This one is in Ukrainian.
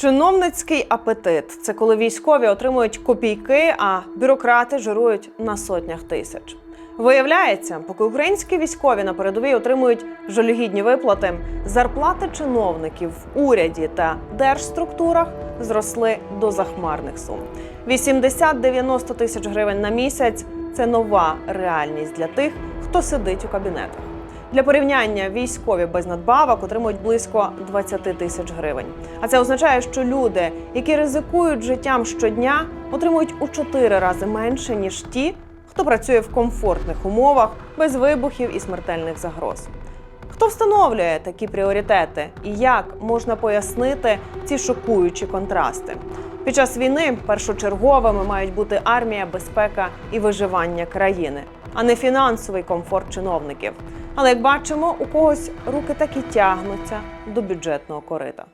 Чиновницький апетит це коли військові отримують копійки, а бюрократи жирують на сотнях тисяч. Виявляється, поки українські військові на передовій отримують жалюгідні виплати, зарплати чиновників в уряді та держструктурах зросли до захмарних сум. 80-90 тисяч гривень на місяць це нова реальність для тих, хто сидить у кабінетах. Для порівняння військові без надбавок отримують близько 20 тисяч гривень. А це означає, що люди, які ризикують життям щодня, отримують у 4 рази менше ніж ті, хто працює в комфортних умовах без вибухів і смертельних загроз. Хто встановлює такі пріоритети і як можна пояснити ці шокуючі контрасти? Під час війни першочерговими мають бути армія, безпека і виживання країни, а не фінансовий комфорт чиновників. Але як бачимо, у когось руки так і тягнуться до бюджетного корита.